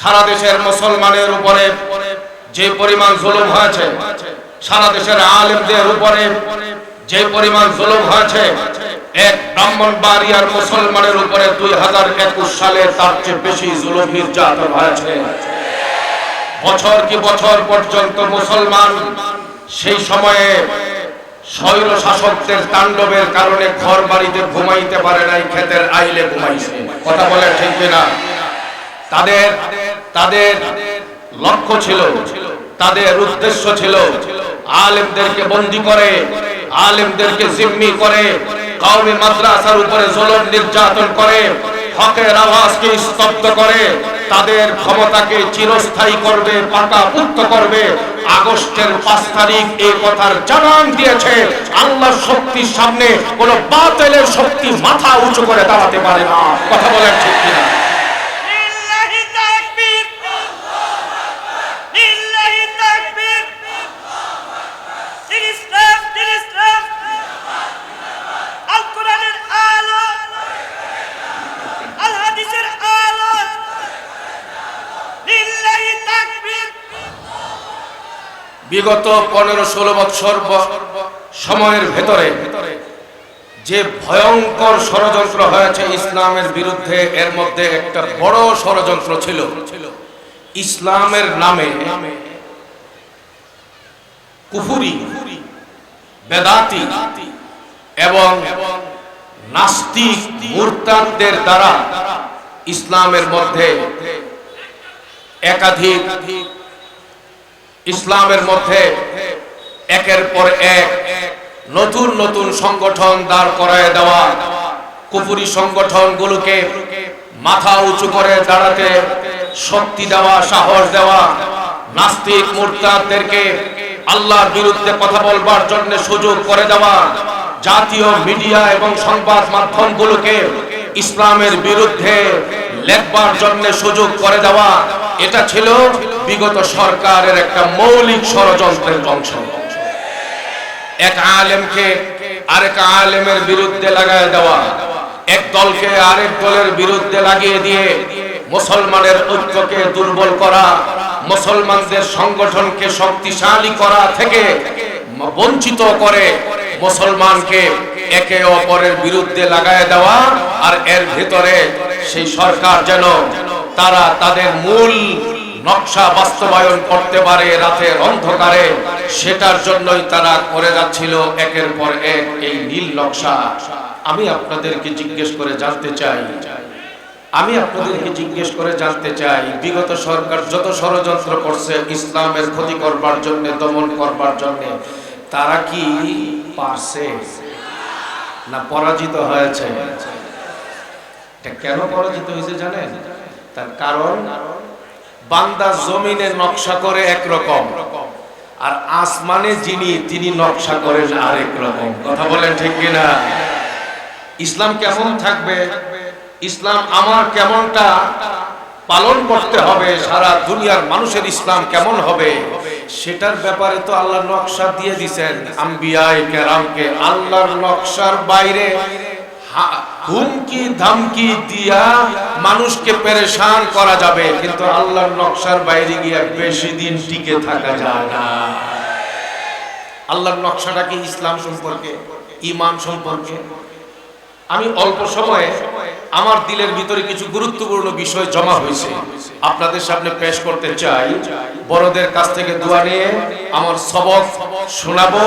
সারা দেশের মুসলমানের উপরে যে পরিমাণ জুলুম হয়েছে, সারা দেশের আলেমদের উপরে যে পরিমাণ জুলুম হয়েছে, এক ব্রাহ্মণ বাড়িয়ার মুসলমানের উপরে দুই হাজার একুশ সালে তার চেয়ে বেশি জুলুম নির্যাতন হয়েছে। বছর কি বছর পর্যন্ত মুসলমান সেই সময়ে স্বৈর শাসকদের তাণ্ডবের কারণে ঘর বাড়িতে ঘুমাইতে পারে নাই, ক্ষেতের আইলে ঘুমাইছে। কথা বলে ঠিক কিনা? তাদের তাদের লক্ষ্য ছিল, তাদের উদ্দেশ্য ছিল আলেমদেরকে বন্দি করে, আলেমদেরকে জিম্মি করে কাউমি মাদ্রাসার উপরে জুলুম নির্যাতন করে, হকের আওয়াজকে স্তব্ধ করে, তাদের ক্ষমতাকে চিরস্থায়ী করবে পাকা পুক্ত করবে। আগস্টের পাঁচ তারিখ এই কথার জানান দিয়েছে। আল্লাহ শক্তির সামনে কোন বাতিলের শক্তি মাথা উঁচু করে দাঁড়াতে পারে না। কথা বলেন ঠিক কিনা? বিগত পনেরো ষোলো বৎসর সময়ের ভেতরে যে ভয়ঙ্কর ষড়যন্ত্র হয়েছে ইসলামের বিরুদ্ধে, এর মধ্যে একটা বড় ষড়যন্ত্র ছিল। ইসলামের নামে কুফুরি, বেদাতি এবং নাস্তিক মুরতাদদের দ্বারা ইসলামের মধ্যে একাধিক ইসলামের মধ্যে একের পর এক নতুন নতুন সংগঠন দাঁড় করায় দেওয়া। কুপুরি সংগঠনগুলোকে মাথা উঁচু করে দাঁড়াতে শক্তি দেওয়া, সাহস দেওয়া। নাস্তিক মুরতাদদেরকে আল্লাহর বিরুদ্ধে কথা বলবার জন্য সুযোগ করে দেওয়া। জাতীয় মিডিয়া এবং সংবাদ মাধ্যমগুলোকে ইসলামের বিরুদ্ধে লেখবার জন্য সুযোগ করে দেওয়া, এটা ছিল বিগত সরকারের একটা মৌলিক ষড়যন্ত্রের অংশ। এক আলেমকে আরেক আলেমের বিরুদ্ধে লাগায় দেওয়া, এক দলকে আরেক দলের বিরুদ্ধে লাগিয়ে দিয়ে মুসলমানের ঐক্যকে দুর্বল করা, মুসলমানদের সংগঠনকে শক্তিশালী করা থেকে বঞ্চিত করে মুসলমানকে একে অপরের বিরুদ্ধে লাগায় দেওয়া আর এর ভিতরে সেই সরকার যেন তারা তাদের মূল নকশা বাস্তবায়ন করতে পারে রাতের অন্ধকারে, সেটার জন্যই তারা করে যাচ্ছিল একের পর এক এই নীল নকশা। আমি আপনাদেরকে জিজ্ঞেস করে জানতে চাই, আমি আপনাদেরকে জিজ্ঞেস করে জানতে চাই, বিগত সরকার যত ষড়যন্ত্র করছে ইসলামের ক্ষতি করবার জন্য, দমন করবার জন্য তারা কি পারছে? না পরাজিত হয়েছে? কেন পরাজিত হয়েছে জানেন? তার কারণ, বান্দা জমিনে নকশা করে একরকম, আর আসমানে যিনি, তিনি নকশা করেন আরেক রকম। কথা বলেন ঠিক কিনা? ইসলাম কেমন থাকবে? ইসলাম আমার কেমনটা পালন করতে হবে? সারা দুনিয়ার মানুষের ইসলাম কেমন হবে? সেটার ব্যাপারে তো আল্লাহ নকশা দিয়ে দিছেন। আম্বিয়াই কেরামকে আল্লাহর নকশার বাইরে হুমকি ধামকি দিয়া মানুষকে পেরেশান করা যাবে, কিন্তু আল্লাহর নকশার বাইরে গিয়ে বেশি দিন টিকে থাকা যায় না। আল্লাহর নকশাটা কি ইসলাম সম্পর্কে ইমান সম্পর্কে? আমি অল্প সময়ে আমার দিলের ভিতরে কিছু গুরুত্বপূর্ণ বিষয় জমা হয়েছে। আপনাদের সামনে পেশ করতে চাই বড়দের কাছ থেকে দোয়া নিয়ে আমার সবক শোনাবো।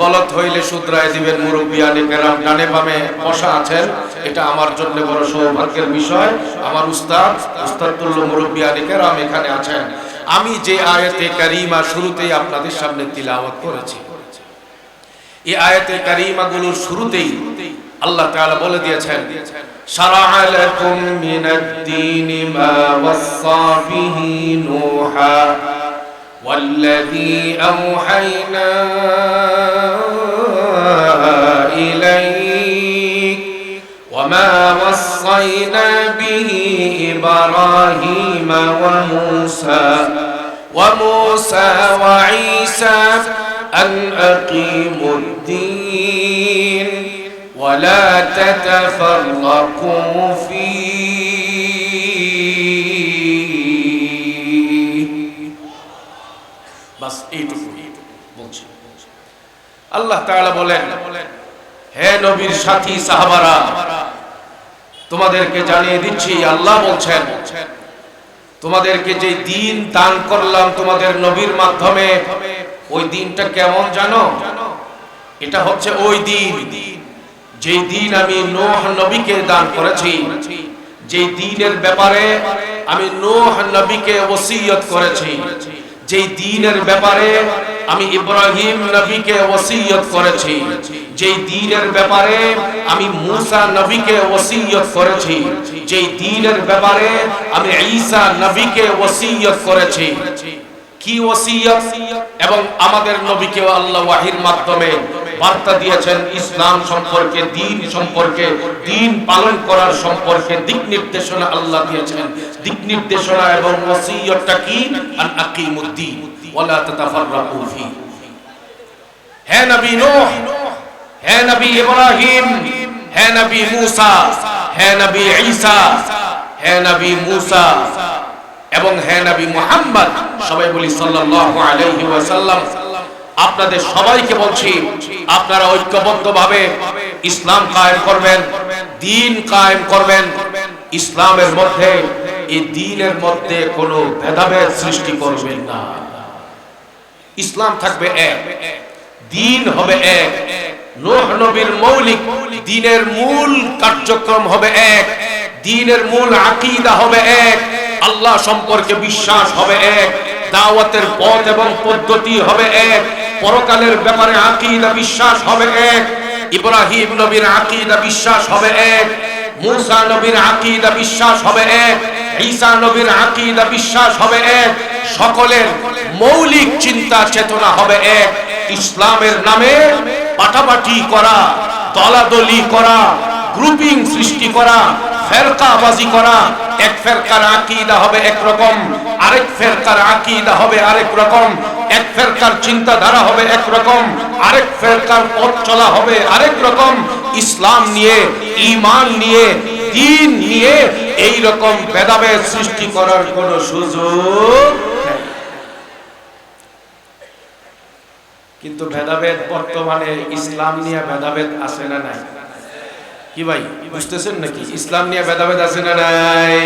গলত হইলে শুধরায় দিবেন কেরাম। ডানে বামে বসা আছেন। এটা আমার জন্য বড় সৌভাগ্যের বিষয়। আমার উস্তাদ উস্তাদুল্ল মুরব্বিয়ানি কেরাম এখানে আছেন। আমি যে আয়াতে কারিমা শুরুতেই আপনাদের সামনে তিলাওয়াত করেছি। এই আয়াতে কারিমাগুলোর শুরুতেই আল্লাহ তাআলা বলে দিয়েছেন শারা'a লাকুম মিনাদ-দীন মা ওয়াসসা বিহি নূহা والذي أوحينا إليك وما وصينا به إبراهيم وموسى وموسى وعيسى أن أقيموا الدين ولا تتفرقوا فيه. بس এইটুকু বলছি। আল্লাহ তাআলা বলেন, হে নবীর সাথী সাহাবারা, তোমাদেরকে জানিয়ে দিচ্ছি, আল্লাহ বলছেন, তোমাদেরকে যে দিন দান করলাম তোমাদের নবীর মাধ্যমে, ওই দিনটা কেমন জানো? এটা হচ্ছে ওই দিন। যেই দিন আমি নোহ নবীকে দান করেছি যে দিনের ব্যাপারে আমি নোহ নবীকে ওসিয়ত করেছি, যেই দিনের ব্যাপারে আমি ইব্রাহিম নবীকে ওসিয়ত করেছি, যেই দিনের ব্যাপারে আমি মুসা নবীকে ওসিয়ত করেছি, যেই দিনের ব্যাপারে আমি ঈসা নবীকে ওসিয়ত করেছি। কি ওসিয়ত? এবং আমাদের নবীকে আল্লাহ ওয়াহির মাধ্যমে বার্তা দিয়েছেন ইসলাম সম্পর্কে, দিন সম্পর্কে, দিন পালন করার সম্পর্কে দিক নির্দেশনা আল্লাহ দিয়েছেন। দিক নির্দেশনা এবং ওসিয়তটা কি? আন আকিমুদ্দিন। ওয়ালা তাতাফাররাকু ফি। হে নবী নূহ! হে নবী ইব্রাহিম! হে নবী মূসা! হে নবী ঈসা! হে নবী মূসা! এবং হে নবী মুহাম্মদ! সবাই বলি সাল্লাল্লাহু আলাইহি ওয়াসাল্লাম। আপনাদের সবাইকে বলছি, আপনারা ঐক্যবদ্ধভাবে ইসলাম কায়েম করবেন, দিন কায়েম করবেন। ইসলামের মধ্যে, এই দিনের মধ্যে কোনো ভেদাভেদ সৃষ্টি করবেন না। ইসলাম থাকবে এক, দিন হবে এক, নূহ নবীর মৌলিক দিনের মূল কার্যক্রম হবে এক, দিনের মূল আকীদা হবে এক, আল্লাহ সম্পর্কে বিশ্বাস হবে এক দাওয়াতের পথ এবং পদ্ধতি হবে এক, পরকালের ব্যাপারে আকীদা বিশ্বাস হবে এক, ইব্রাহিম নবীর আকীদা বিশ্বাস হবে এক, মুসা নবীর আকীদা বিশ্বাস হবে এক, ঈসা নবীর আকীদা বিশ্বাস হবে এক, সকলের মৌলিক চিন্তা চেতনা হবে এক, ইসলামের নামে পাটাপাটি করা, দলাদলি করা গ্রুপিং সৃষ্টি করা, ফেরকাবাজি করা, এক ফেরকার আকীদা হবে এক রকম আরেক ফেরকার আকীদা হবে আরেক রকম, এক ফেরকার চিন্তাধারা হবে এক রকম, আরেক ফেরকার পথ চলা হবে আরেক রকম, ইসলাম নিয়ে, ঈমান নিয়ে, দিন নিয়ে এই রকম ভেদাভেদ সৃষ্টি করার কোনো সুযোগ কিন্তু ভেদাভেদ বর্তমানে ইসলাম নিয়ে ভেদাভেদ আছে না নাই? কি ভাই, বুঝতেছেন নাকি? ইসলাম নিয়ে ভেদাভেদ আছে না নাই?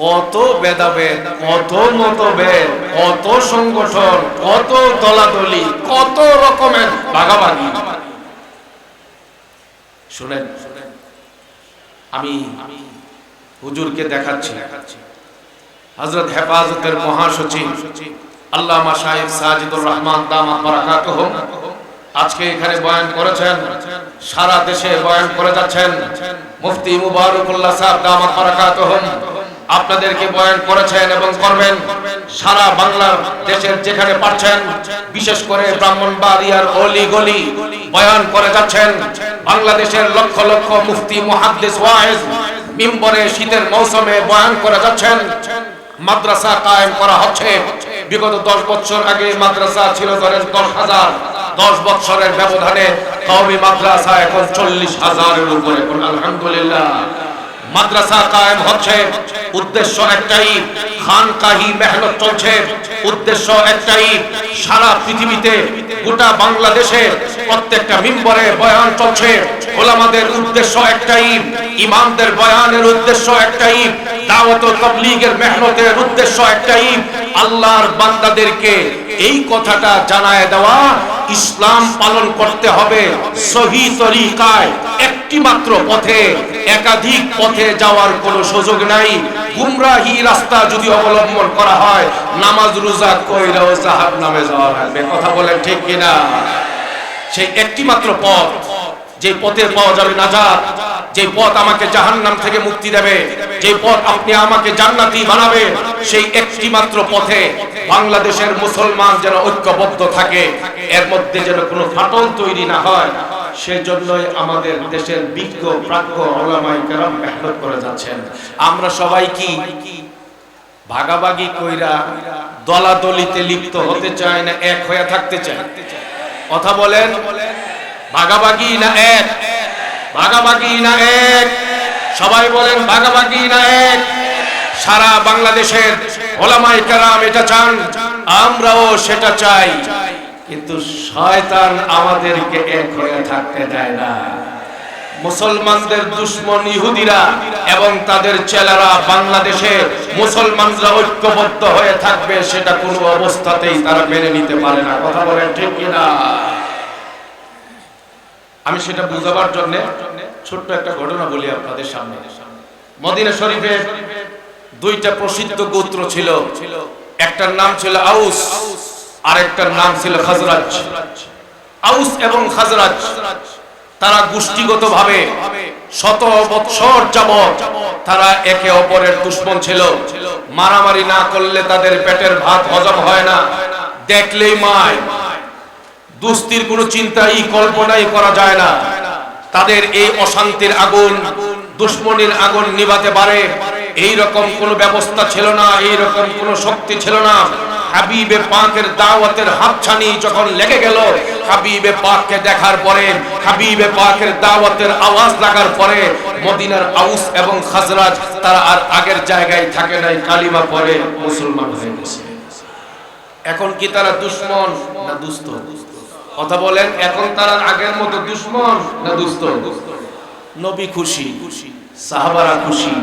কত ভেদাভেদ, কত মতভেদ, কত সংগঠন, কত দলাদলি, কত রকমের ভাগাভাগি শুনেন, আমি হুজুরকে দেখাচ্ছি। হযরত হেফাজতের মহাসচিব আল্লামা সাহেব সাজিদুর রহমান দামাত বারাকাতুহুম আজকে এখানে বয়ান করেছেন, সারা দেশে বয়ান করে যাচ্ছেন মুফতি মুবারকুল্লাহ সাহেব দামাত বারাকাতুহুম আপনাদেরকে বয়ান করেছেন এবং করবেন। সারা বাংলার দেশের যেখানে পারছেন, বিশেষ করে ব্রাহ্মণবাড়িয়ার অলি গলি বয়ান করে যাচ্ছেন। বাংলাদেশের লক্ষ লক্ষ মুফতি, মুহাদ্দিস, ওয়াইজ মিম্বরে শীতের মৌসুমে বয়ান করে যাচ্ছেন। মাদ্রাসা কায়েম করা হচ্ছে। বিগত দশ বছর আগে মাদ্রাসা ছিল ধরেন দশ হাজার। দশ বছরের ব্যবধানে কওমি মাদ্রাসা এখন চল্লিশ হাজারের উপরে। আলহামদুলিল্লাহ। মাদ্রাসা কায়েম হচ্ছে। উদ্দেশ্য একটাই, খানকাহি মেহনত চলছে। উদ্দেশ্য একটাই, সারা পৃথিবীতে গোটা বাংলাদেশে প্রত্যেকটা মিম্বরে বয়ান চলছে। ওলামাদের উদ্দেশ্য একটাই, ইমামদের বয়ানের উদ্দেশ্য একটাই, দাওয়াত ও তাবলীগের মেহনতের উদ্দেশ্য একটাই। আল্লাহর বান্দাদেরকে এই কথাটা জানায় দেওয়া ইসলাম পালন করতে হবে সহি তরিকায় একটি মাত্র পথে, একাধিক পথে যাওয়ার কোনো সুযোগ নাই। গুমরাহি রাস্তা যদি অবলম্বন করা হয়, নামাজ রোজা কইরাও জাহান্নামে নামে যাওয়া লাগবে। কথা বলেন ঠিক কিনা? সেই একটি মাত্র পথ। যে পথে পাওয়া যাবে নাজাত যে পথ আমাকে জাহান্নাম থেকে মুক্তি দেবে যে পথ আপনি আমাকে জান্নাতি বানাবে, সেই একটি মাত্র পথে বাংলাদেশের মুসলমান যেন ঐক্যবদ্ধ থাকে, এর মধ্যে যেন কোনো ফাটল তৈরি না হয়, সেজন্যই আমাদের দেশের বিজ্ঞ, প্রাজ্ঞ ওলামাই কেরাম মেহনত করে যাচ্ছেন। আমরা সবাই কি ভাগাভাগি কইরা দলাদলিতে লিপ্ত হতে চায় না, এক হয়ে থাকতে চায়? কথা বলেন। ভাগাভাগি না এক? ভাগাভাগি না এক? সবাই বলেন ভাগাভাগি না এক? সারা বাংলাদেশের ওলামাই কেরাম এটা চান, আমরাও সেটা চাই। কিন্তু শয়তান আমাদেরকে এক হয়ে থাকতে দেয় না। মুসলমানদের দুশ্মন ইহুদিরা এবং তাদের চেলারা বাংলাদেশে মুসলমানরা ঐক্যবদ্ধ হয়ে থাকবে, সেটা কোনো অবস্থাতেই তারা মেনে নিতে পারে না। কথা বলেন ঠিক কিনা? আমি সেটা বুঝাবার জন্য ছোট্ট একটা ঘটনা বলি আপনাদের সামনে। মদিনা শরীফে দুইটা প্রসিদ্ধ গোত্র ছিল। একটার নাম ছিল আউস, আরেকটার নাম ছিল খাজরাজ। আউস এবং খাজরাজ, তারা গোষ্ঠীগতভাবে শত বৎসর যাবৎ তারা একে অপরের দুশ্মন ছিল। মারামারি না করলে তাদের পেটের ভাত হজম হয় না। দেখলেই মায়। দুস্তির কোনো চিন্তাই কল্পনাই করা যায় না। তাদের এই অশান্তির আগুন, দুশ্মনির আগুন নিভাতে পারে। এই রকম কোনো ব্যবস্থা ছিল না এই রকম কোনো শক্তি ছিল না। হাবিবে পাকের দাওয়াতের হাতছানি যখন লেগে গেল, হাবিবে পাককে দেখার পরে, হাবিবে পাকের দাওয়াতের আওয়াজ লাগার পরে, মদিনার আউস এবং খাজরাজ, তারা আর আগের জায়গায় থাকে নাই, কালিমা পরে মুসলমান হয়ে গেছে। এখন কি তারা দুশ্মন না দুস্থ? কথা বলেন এখন তারা আগের মতো দুশ্মন না দুস্থ নবী খুশি সাহাবারা খুশি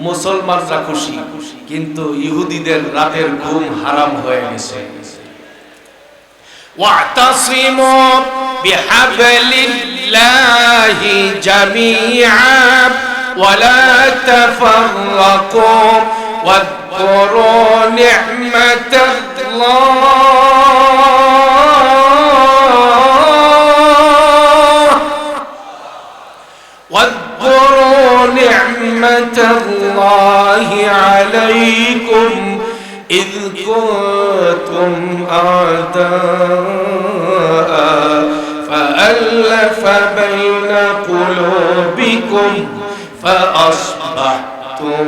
মুসলমানরা খুশি কিন্তু ইহুদিদের রাতের ঘুম হারাম হয়ে গেছে واعتصموا بحبل الله جميعا ولا تفرقوا واذكروا نعمة الله نعمة الله عليكم إذ كنتم أعداء فألف بين قلوبكم فأصبحتم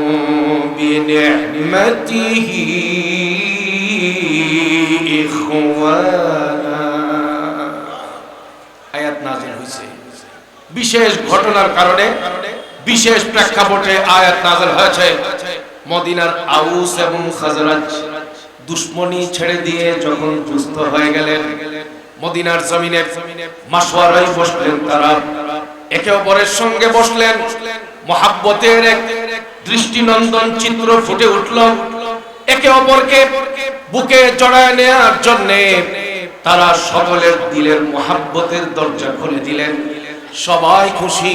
بنعمته إخوانا আয়াত নাজিল হয়েছে বিশেষ ঘটনার কারণে বিশেষ প্রেক্ষাপটে আয়াত নাজিল হয়েছে। মদিনার আউস এবং খাজরাজ দুশ্মনী ছেড়ে দিয়ে যখন দুস্থ হয়ে গেলেন, মদিনার জমিনে মাসওয়ারাই বসলেন তারা। একে অপরের সঙ্গে বসলেন। মহাব্বতের এক দৃষ্টিনন্দন চিত্র ফুটে উঠল। একে অপরকে বুকে জড়ায় নেয়ার জন্যে তারা সকলের দিলের মহাব্বতের দরজা খুলে দিলেন। সবাই খুশি।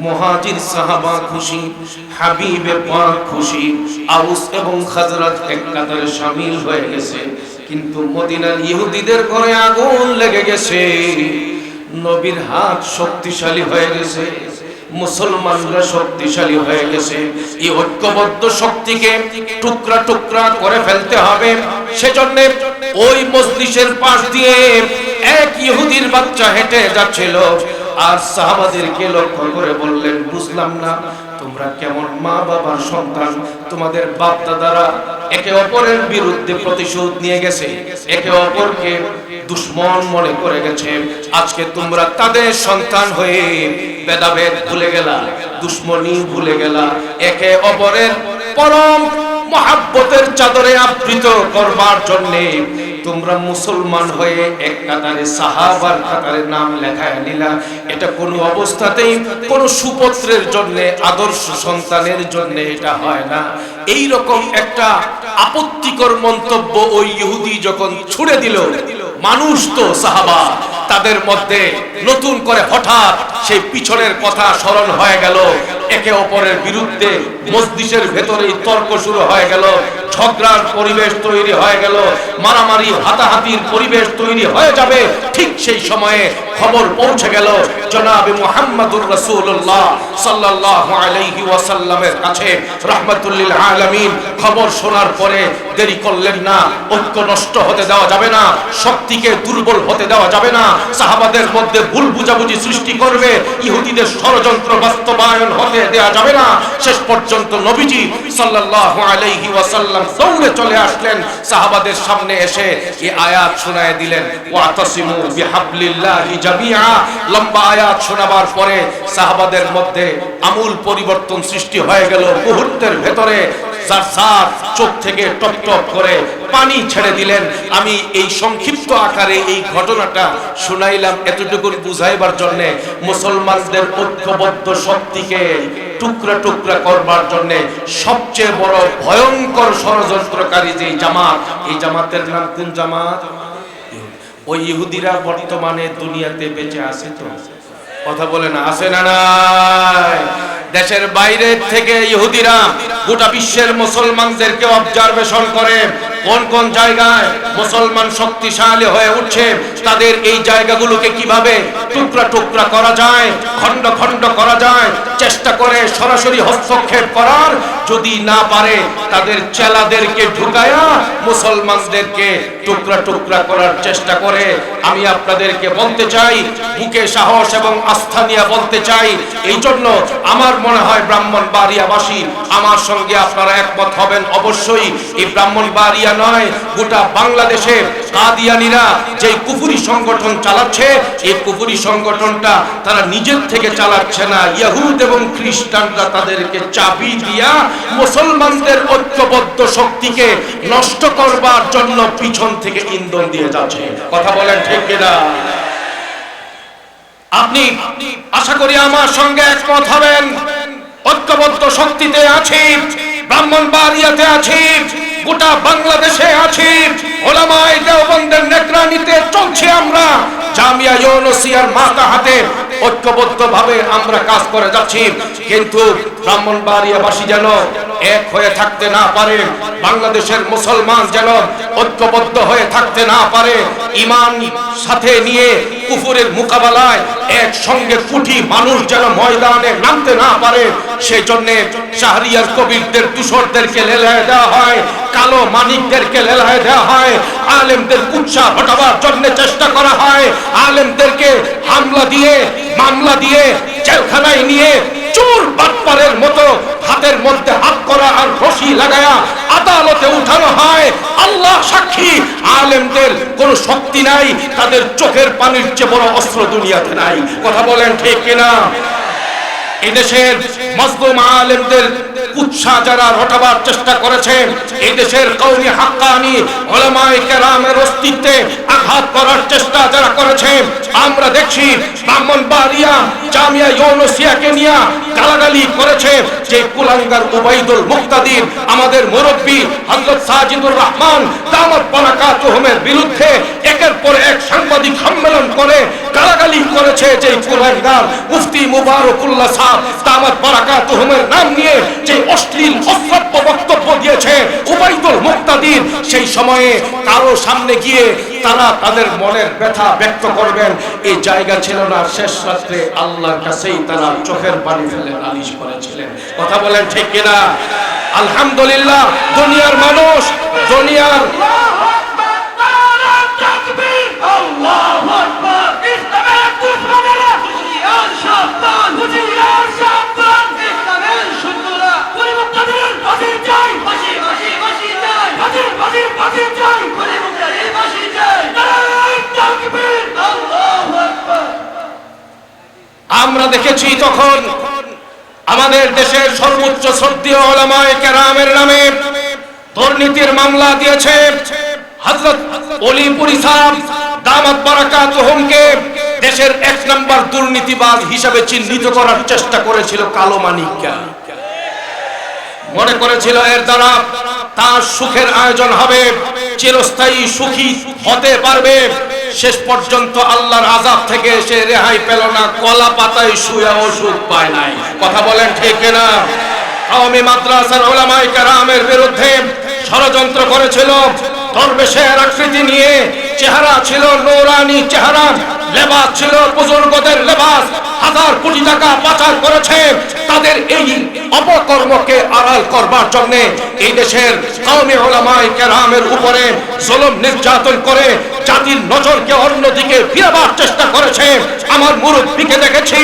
মহাজির সাহাবা খুশি, হাবিবে পাক খুশি, আউস এবং খাজরাত এক কাতারে শামিল হয়ে গেছে। কিন্তু মদিনার ইহুদিদের ঘরে আগুন লেগে গেছে। নবীর হাত শক্তিশালী হয়ে গেছে। মুসলমানরা শক্তিশালী হয়ে গেছে। এই ঐক্যবদ্ধ শক্তিকে টুকরা টুকরা করে ফেলতে হবে। সেজন্য ওই মজলিসের পাশ দিয়ে এক ইহুদির বাচ্চা হেঁটে যাচ্ছিল। আর সাহাবাদেরকে লক্ষ্য করে বললেন, বুঝলাম না, তোমরা কেমন মা বাবার সন্তান? তোমাদের বাপ দাদারা একে অপরের বিরুদ্ধে প্রতিশোধ নিয়ে গেছে, একে অপরকে দুশ্মন মনে করে গেছে। আজকে তোমরা তাদের সন্তান হয়ে ভেদাভেদ ভুলে গেলা, দুশ্মনী ভুলে গেলা, একে অপরের পরম মহাব্বতের চাদরে আবৃত করবার জন্যে তোমরা মুসলমান হয়ে এক কাতারে সাহাবার কাতারে নাম লেখায় নিলা। এটা কোনো অবস্থাতেই কোন সুপত্রের জন্য, আদর্শ সন্তানের জন্য এটা হয় না। এই রকম একটা আপত্তিকর মন্তব্য ওই ইহুদি যখন ছুড়ে দিল, মানুষ তো সাহাবা, তাদের মধ্যে নতুন করে হঠাৎ সেই পিছনের কথা স্মরণ হয়ে গেল। একে অপরের বিরুদ্ধে মসজিদের ভেতরেই তর্ক শুরু হয়ে গেল, ঝগড়ার পরিবেশ তৈরি হয়ে গেল, মারামারি, হাতাহাতির পরিবেশ তৈরি হয়ে যাবে। ঠিক সেই সময়ে খবর পৌঁছে গেল, জনাবে মুহাম্মাদুর রাসূলুল্লাহ সাল্লাল্লাহু আলাইহি ওয়াসাল্লামের কাছে, রাহমাতুল্লিল আলামিন। খবর শোনার পরে দেরি করলেন না, ঐক্য নষ্ট হতে দেওয়া যাবে না, শক্তিকে দুর্বল হতে দেওয়া যাবে না, সাহাবাদের মধ্যে ভুল বুঝাবুঝি সৃষ্টি করবে, ইহুদিদের ষড়যন্ত্র বাস্তবায়ন হতে দেওয়া যাবে না। শেষ পর্যন্ত নবীজি সাল্লাল্লাহু আলাইহি ওয়াসাল্লাম দৌড়ে চলে আসলেন। সাহাবাদের সামনে এসে এই আয়াত শোনায় দিলেন, ওয়াতাসিমু বিহাবলিল্লাহি জামিআ। লম্বা আয়াত শোনাবার পরে সাহাবাদের মধ্যে আমূল পরিবর্তন সৃষ্টি হয়ে গেল মুহূর্তের ভেতরে। সার চোখ থেকে টপ টপ করে পানি ছেড়ে দিলেন। আমি এই সংক্ষিপ্ত আকারে এই ঘটনাটা শুনাইলাম এতটুকু বুঝাইবার জন্য। মুসলমানদের ঐক্যবদ্ধ শক্তিকে টুকরা টুকরা করবার জন্য সবচেয়ে বড় ভয়ঙ্কর ষড়যন্ত্রকারী যে জামাত, এই জামাতের নাম কোন জামাত? ওই ইহুদিরা বর্তমানে দুনিয়াতে বেঁচে আছে তো। কথা বলে না, আছে না নাই? দেশের বাইরে থেকে ইহুদিরা গোটা বিশ্বের মুসলমানদেরকে অবজারভেশন করে কোন কোন জায়গায় মুসলমান শক্তিশালী হয়ে উঠছে, তাদের এই জায়গাগুলোকে কীভাবে টুকরা টুকরা করা যায়, খণ্ড খণ্ড করা যায়, চেষ্টা করে সরাসরি হস্তক্ষেপ করার, যদি না পারে, তাদের চেলাদেরকে ঢুকায়া মুসলমানদেরকে টুকরা টুকরা করার চেষ্টা করে। আমি আপনাদেরকে বলতে চাই, বুকে সাহস এবং আস্থা নিয়ে বলতে চাই, এই জন্য আমার মনে হয় ব্রাহ্মণ বাড়িয়াবাসী আমার সঙ্গে আপনারা একমত হবেন অবশ্যই। এই ব্রাহ্মণ বাড়িয়া নয়, গোটা বাংলাদেশে কাদিয়ানিরা যে কুফুরি সংগঠন চালাচ্ছে, এই কুফুরি সংগঠনটা তারা নিজের থেকে চালাচ্ছে না। ইহুদ এবং খ্রিস্টানরা তাদেরকে চাবি দিয়া মুসলমানদের ঐক্যবদ্ধ শক্তিকে নষ্ট করবার জন্য পিছন থেকে ইন্ধন দিয়ে যাচ্ছে। কথা বলেন ঠিক কিনা? আপনি আশা করি আমার সঙ্গে একমত হবেন। ঐক্যবদ্ধ শক্তিতে আছি, ব্রাহ্মণ বাড়িয়াতে আছি। গোটা বাংলাদেশে আছি। ওলামাই দেওবন্দের নেত্রানিতে চলছে আমরা। জামিয়া ইউনুসিয়ার মাথা হাতে ঐক্যবদ্ধ ভাবে আমরা কাজ করে যাচ্ছি। কিন্তু ব্রাহ্মণবাড়িয়াবাসী যেন এক হয়ে থাকতে না পারে, বাংলাদেশের মুসলমান যেন ঐক্যবদ্ধ হয়ে থাকতে না পারে, ইমান সাথে নিয়ে কুফুরের মোকাবেলায় একসঙ্গে কুটি মানুষ যেন ময়দানে নামতে না পারে সেই জন্য শাহরিয়ার কবিরদের তুষরদেরকে লেলায় দেওয়া হয়। কালো মানিকদেরকে লেলায় দেওয়া হয়। আলেমদের কুৎসা হটাবার জন্য চেষ্টা করা হয়। আলেমদেরকে হামলা দিয়ে, মামলা দিয়ে, জেলখানায় নিয়ে চোর বাটপারের মতো হাতের মধ্যে হাত করা আর রশি লাগায়া আদালতে উঠানো হয়। আল্লাহ সাক্ষী। আলেমদের কোনো শক্তি নাই, তাদের চোখের পানির চেয়ে বড় অস্ত্র দুনিয়াতে নাই। কথা বলেন ঠিক কিনা? এদেশের মজলুম আলেমদের উৎসাহ যারা রটাবার চেষ্টা করেছেন এই দেশের কৌমি হাক্কানি, ওলামায়ে কেরামের অস্তিত্বে আঘাত করার চেষ্টা যারা করেছে, আমরা দেখছি ব্রাহ্মণবাড়িয়া জামিয়া ইউনুসিয়াকে নিয়ে গালাগালি করেছে যে কুলাঙ্গার উবাইদুল মুক্তাদির, আমাদের মুরব্বী হযরত সাজিদুর রহমান, দামত বারাকাতুহুমের বিরুদ্ধে একের পর এক সাংবাদিক সম্মেলন করে করেছে যে কুলাঙ্গার মুফতি মুবারকুল্লাহ সাহেব দামত বারাকাতুহুমের নাম নিয়ে যে অশ্লীল অশ্রাব্য বক্তব্য দিয়েছে উবাইদুল মুক্তাদির, সেই সময়ে কারও সামনে গিয়ে তারা তাদের মনের ব্যথা ব্যক্ত করবেন। এই জায়গা ছিল না, শেষ রাত্রে আল্লাহর কাছেই তারা চোখের পানি ফেলে নালিশ করেছিলেন। কথা বলেন ঠিক কিনা? আলহামদুলিল্লাহ, দুনিয়ার মানুষ, দুনিয়ার আমরা দেখেছি তখন আমাদের দেশের সর্বোচ্চ শ্রদ্ধেয় ওলামায়ে কেরামের নামে দুর্নীতির মামলা দিয়েছে হযরত অলিপুরি সাহেব দামাত বারাকাতুহুমকে দেশের এক নম্বর দুর্নীতিবাজ হিসাবে চিহ্নিত করার চেষ্টা করেছিল কালো মানিককে। মনে করেছিল, এর দ্বারা তার সুখের আয়োজন হবে। চিরস্থায়ী সুখী হতে পারবে। শেষ পর্যন্ত আল্লাহর আজাব থেকে সে রেহাই পেল না। কলা পাতায় শুয়ে ওষুধ পায় নাই। কথা বলেন ঠিক না আওয়ামী মাদ্রাসার ওলামাই কারামের বিরুদ্ধে ষড়যন্ত্র করেছিল। দরবেশের আকৃতি নিয়ে চেহারা ছিল নৌরানি চেহারা। লেবাস ছিল বুজুর্গদের লেবাস। হাজার কোটি টাকা পাচার করেছে। তাদের এই অপকর্মকে আড়াল করবার জন্য এই দেশের কওমি ওলামায়ে কেরামের উপরে জুলুম নির্যাতন করে জাতির নজরকে অন্যদিকে ফিরাবার চেষ্টা করেছে। আমার মুরব্বীকে দেখেছি,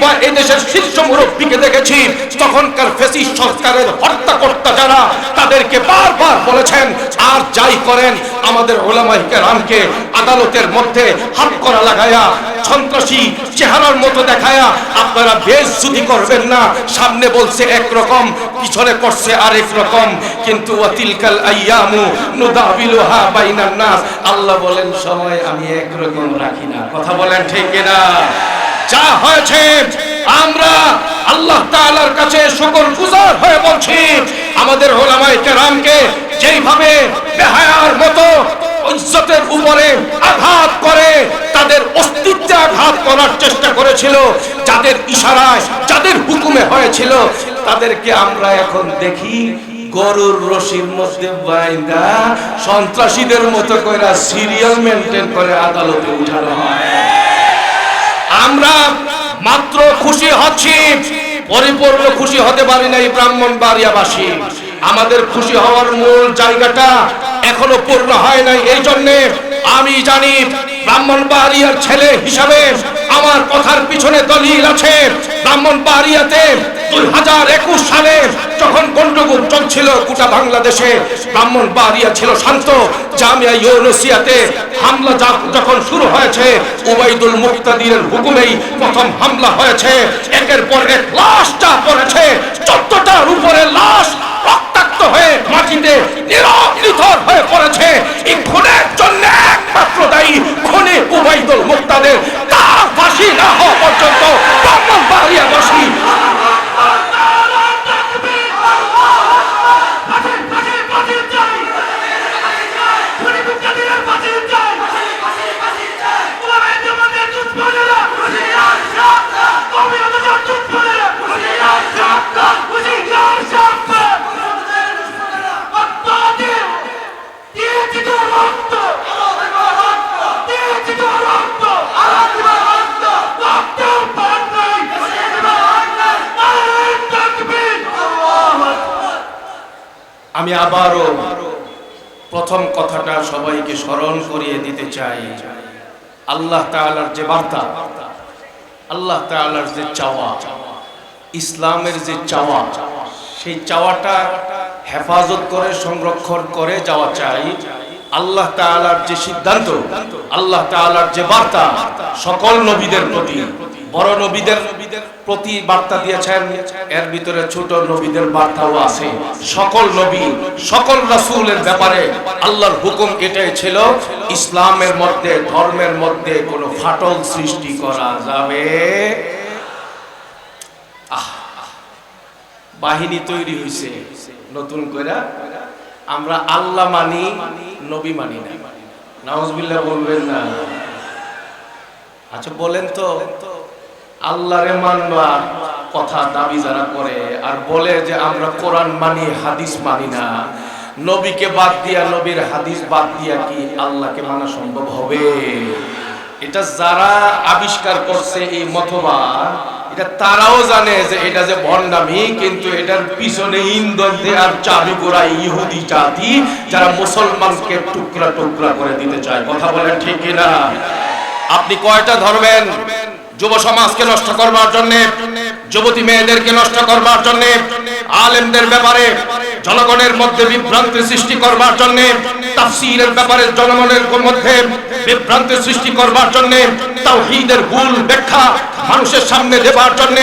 বা এই দেশের শীর্ষ মুরব্বীকে দেখেছি। তখনকার ফেসিস সরকারের হত্যাকর্তা যারা, তাদেরকে বারবার বলেছেন, আর যাই করেন, আমাদের ওলামাই কেরামকে আদালতের মধ্যে হাত করা লাগায়া, সন্ত্রাসী চেহারার মতো দেখায়া, আপনারা বেজ্জুতি করবেন না। সামনে বলছে একরকম, পিছনে করছে আরেক রকম। কিন্তু ওয়াতিলকাল আইয়ামু নুদাবিলুহা বাইনান নাস, আল্লাহ বলেন সময় আমি একরকম রাখি না। কথা বলেন ঠিক কিনা? যা হয়েছে, আমরা আল্লাহ তাআলার কাছে শুকর গুজার হয়ে বলছি, আমাদের ওলামায়ে কেরামকে যেইভাবে বেহায়ার মতো ইজ্জতের উপরে আঘাত করে, তাদের অস্তিত্বে আঘাত করার চেষ্টা করেছিল, যাদের ইশারায়, যাদের হুকুমে হয়েছিল, তাদেরকে আমরা এখন দেখি গরুর রশির মধ্যে বাইন্দা সন্ত্রাসীদের মতো করে সিরিয়াল মেনটেন করে আদালতে উঠানো আমরা মাত্র খুশি হচ্ছি, পরিপূর্ণ খুশি হতে পারি নাই ব্রাহ্মণ বাড়িয়াবাসী আমাদের খুশি হওয়ার মূল জায়গাটা এখনও পূর্ণ হয় নাই। এই জন্যে আমি জানি ব্রাহ্মণ বাড়িয়ার ছেলে হিসাবে আমার কথার পিছনে দলিল আছে। ব্রাহ্মণ বাড়িয়াতে দুই হাজার একুশ সালে যখন গন্ডগোল চলছিল গোটা বাংলাদেশে ব্রাহ্মণ বাড়িয়া ছিল শান্ত। জামিয়া ইউনুসিয়াতে হামলা যখন শুরু হয়েছে, উবাইদুল মুক্তাদিরের হুকুমেই প্রথম হামলা হয়েছে। একের পর এক লাশটা পড়েছে, চোদ্দটার উপরে লাশ হয়ে মাটিতে নীরব নিথর হয়ে পড়েছে। এই খুনের জন্য একমাত্র দায়ী খুনে উবাইদুল মুক্তাদের তার ফাঁসি না হওয়া পর্যন্ত ব্রাহ্মণ আমি আবারও প্রথম কথাটা সবাইকে স্মরণ করিয়ে দিতে চাই। আল্লাহ তাআলার যে বার্তা, আল্লাহ তাআলার যে চাওয়া, ইসলামের যে চাওয়া, সেই চাওয়াটা হেফাজত করে, সংরক্ষণ করে যাওয়া চাই। আল্লাহ তাআলার যে সিদ্ধান্ত, আল্লাহ তাআলার যে বার্তা, সকল নবীদের প্রতি। বড় নবীদের প্রতি বার্তা দিয়েছেন। এর ভিতরে ছোট নবীদের বার্তাও আছে। সকল নবী, সকল রাসূলের ব্যাপারে আল্লাহর হুকুম এটাই ছিল, ইসলামের মধ্যে, ধর্মের মধ্যে কোনো ফাটল সৃষ্টি করা যাবে। বাহিনী তৈরি হয়েছে নতুন করে আমরা আল্লাহ মানি, নবী মানি না। নাউজবিল্লাহ বলবেন না। আচ্ছা বলেন তো। আল্লাহরে মানবা কথা দাবি যারা করে আর বলে যে আমরা কোরআন মানি, হাদিস মানি না। নবীকে বাদ দিয়া, নবীর হাদিস বাদ দিয়া কি আল্লাহকে মানা সম্ভব হবে? এটা যারা আবিষ্কার করছে এই মতবা এটা তারাও জানে যে এটা যে ভণ্ডামি, কিন্তু এটার পিছনে ইন্ধন আর চাবি করা ইহুদি জাতি যারা মুসলমানকে টুকরা টুকরা করে দিতে চায়। কথা বলেন ঠিক কিনা? আপনি কয়টা ধরবেন? যুব সমাজকে নষ্ট করবার জন্য যুবতী মেয়েদেরকে নষ্ট করবার জন্য, আলেমদের ব্যাপারে, জনগণের মধ্যে বিভ্রান্তি সৃষ্টি করবার জন্য, তাফসীরের ব্যাপারে জনগণের মধ্যে বিভ্রান্তি সৃষ্টি করবার জন্য, তাওহীদের ভুল ব্যাখ্যা মানুষের সামনে দেবার জন্য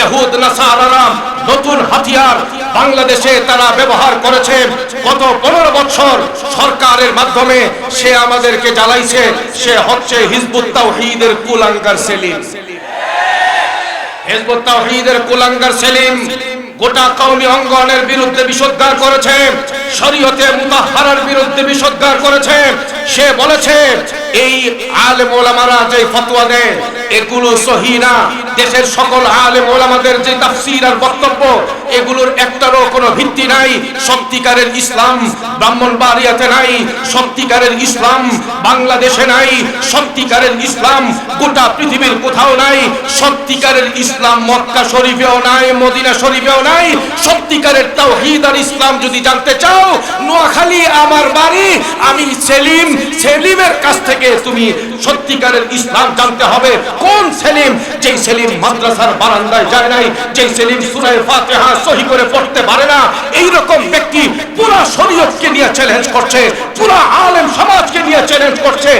ইহুদ নাসারারা নতুন হাতিয়ার বাংলাদেশে তারা ব্যবহার করেছে। গত পনেরো বছর সরকারের মাধ্যমে সে আমাদেরকে জ্বালাইছে, সে হচ্ছে হিজবুত তাওহীদের কুলাঙ্গার সেলিম। সেলিম গোটা অঙ্গনের বিরুদ্ধে বিরুদ্ধে করেছে। সে বলেছে এই আলেম ওলামারা যে ফতোয়া দেয়, এগুলো সহি না। দেশের সকল আলেম ওলামাদের যে তাফসীর আর বক্তব্য, এগুলোর একটারও কোনো ভিত্তি নাই। সত্যিকারের ইসলাম ব্রাহ্মণবাড়িয়াতে নাই, সত্যিকারের ইসলাম বাংলাদেশে নাই, সত্যিকারের ইসলাম গোটা পৃথিবীর কোথাও নাই, সত্যিকারের ইসলাম মক্কা শরীফেও নাই, মদিনা শরীফেও নাই, সত্যিকারের তাওহীদ আর ইসলাম যদি জানতে চাও, নোয়াখালী আমার বাড়ি, আমি সেলিম, সেলিমের কাছ থেকে তুমি সত্যিকারের ইসলাম জানতে হবে। কোন সেলিম? যেই সেলিম মাদ্রাসার বারান্দায় যায় নাই, যেই সেলিম সূরা ফাতিহা সহি করে পড়তে পারে না এই রকম ব্যক্তি পুরো শরীয়তকে নিয়ে চ্যালেঞ্জ করছে, পুরো আলেম সমাজকে নিয়ে চ্যালেঞ্জ করছে।